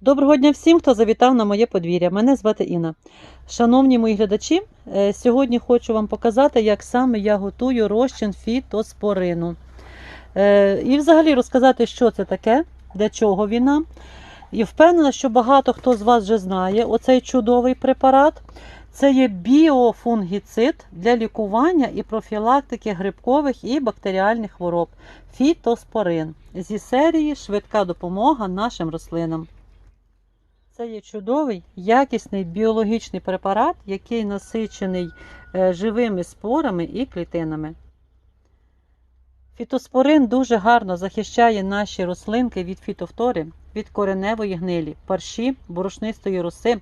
Доброго дня всім, хто завітав на моє подвір'я. Мене звати Інна. Шановні мої глядачі, е, сьогодні хочу вам показати, як саме я готую розчин фітоспорину. Е, І взагалі розказати, що це таке, для чого він нам. І впевнена, що багато хто з вас вже знає оцей чудовий препарат. Це є біофунгіцид для лікування і профілактики грибкових і бактеріальних хвороб. Фітоспорин зі серії Швидка допомога нашим рослинам. Це є чудовий, якісний біологічний препарат, який насичений е, живими спорами і клітинами. Фітоспорин дуже гарно захищає наші рослинки від фітофтори, від кореневої гнилі, парші, борошнистої роси,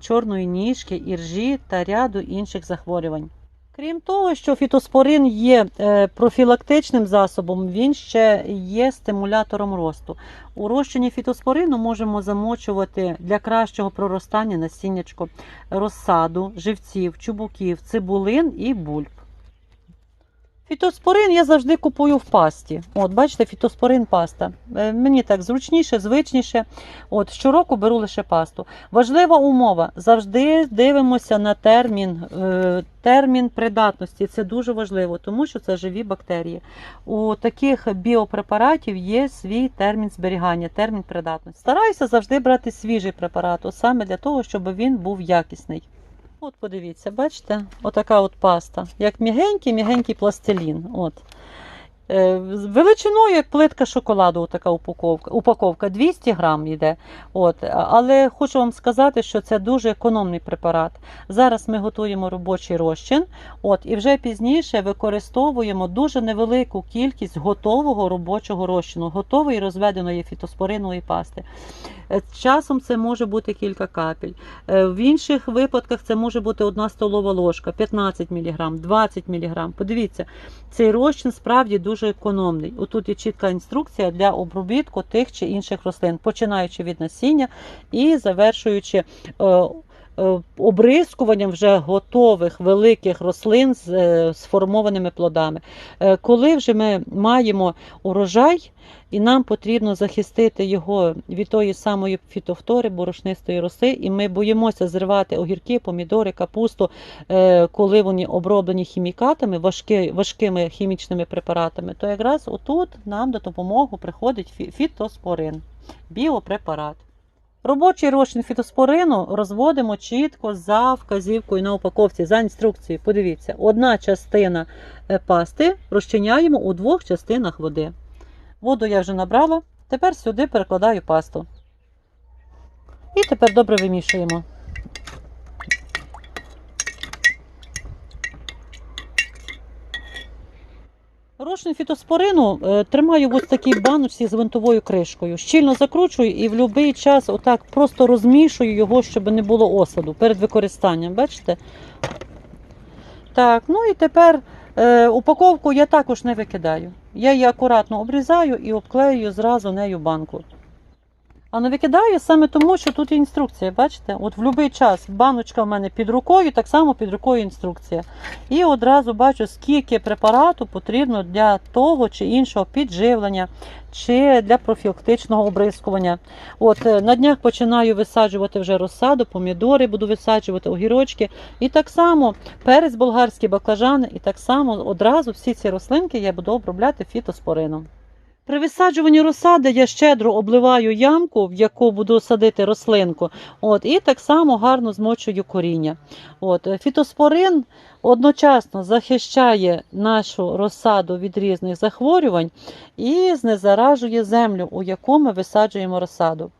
чорної ніжки, іржі та ряду інших захворювань. Крім того, що фітоспорин є е, профілактичним засобом, він ще є стимулятором росту. У фітоспорину можемо замочувати для кращого проростання насіннячко, розсаду, живців, чубуків, цибулин і бульб. Фітоспорин я завжди купую в пасті. От, бачите, фітоспорин паста. Е, Мені так зручніше, звичніше. От, щороку беру лише пасту. Важлива умова. Завжди дивимося на термін, е, термін придатності. Це дуже важливо, тому що це живі бактерії. У таких біопрепаратів є свій термін зберігання, термін придатності. Стараюся завжди брати свіжий препарат, саме для того, щоб він був якісний. От подивіться, бачите, отака от паста, як мігенький, мігенький пластилін. От. Е, Величиною, як плитка шоколаду, така упаковка, упаковка 200 грам йде. От. Але хочу вам сказати, що це дуже економний препарат. Зараз ми готуємо робочий розчин, от, і вже пізніше використовуємо дуже невелику кількість готового робочого розчину, готової розведеної фітоспоринової пасти. Е, Часом це може бути кілька капель. Е, В інших випадках це може бути одна столова ложка, 15 мг, 20 мг. Подивіться, цей розчин справді дуже економний. Отут є чітка інструкція для обробітку тих чи інших рослин, починаючи від насіння і завершуючи. Е, Обрискуванням вже готових великих рослин з е, сформованими плодами. Е, Коли вже ми маємо урожай, і нам потрібно захистити його від тої самої фітофтори, борошнистої роси, і ми боїмося зривати огірки, помідори, капусту, коли вони оброблені хімікатами, важкі, важкими хімічними препаратами, то якраз отут нам до допомоги приходить фі- фітоспорин, біопрепарат. Робочий розчин фітоспорину розводимо чітко за вказівкою на упаковці, за інструкцією. Подивіться, одна частина е, пасти розчиняємо у двох частинах води. Воду я вже набрала, тепер сюди перекладаю пасту. І тепер добре вимішуємо. Розчин фітоспорину е, тримаю в ось такій баночці з винтовою кришкою. Щільно закручую і в будь-який час отак просто розмішую його, щоб не було осаду перед використанням. Бачите? Так, ну і тепер е, упаковку я також не викидаю. Я її акуратно обрізаю і обклеюю зразу нею банку. А не викидаю саме тому, що тут є інструкція. Бачите? От в будь-який час баночка в мене під рукою, так само під рукою інструкція. І одразу бачу, скільки препарату потрібно для того чи іншого підживлення, чи для профілактичного обрискування. От е, на днях починаю висаджувати вже розсаду, помідори буду висаджувати, огірочки. І так само перець болгарський баклажани, і так само одразу всі ці рослинки я буду обробляти фітоспорином. При висаджуванні розсади я щедро обливаю ямку, в яку буду садити рослинку. От, і так само гарно змочую коріння. От, е, фітоспорин одночасно захищає нашу розсаду від різних захворювань і знезаражує землю, у яку ми висаджуємо розсаду.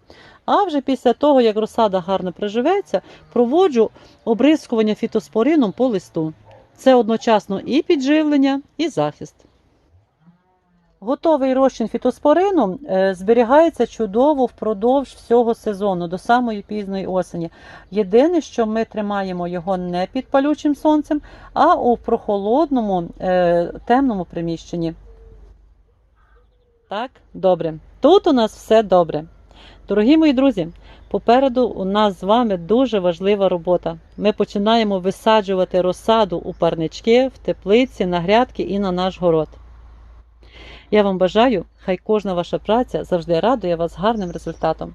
А вже після того, як розсада гарно приживеться, проводжу обрискування фітоспорином по листу. Це одночасно і підживлення, і захист. Готовий розчин фітоспорину е, зберігається чудово впродовж всього сезону, до самої пізної осені. Єдине, що ми тримаємо його не під палючим сонцем, а у прохолодному, е, темному приміщенні. Так, добре. Тут у нас все добре. Дорогі мої друзі, попереду у нас з вами дуже важлива робота. Ми починаємо висаджувати розсаду у парнички, в теплиці, на грядки і на наш город. Я вам бажаю, хай кожна ваша праця завжди радує вас гарним результатом.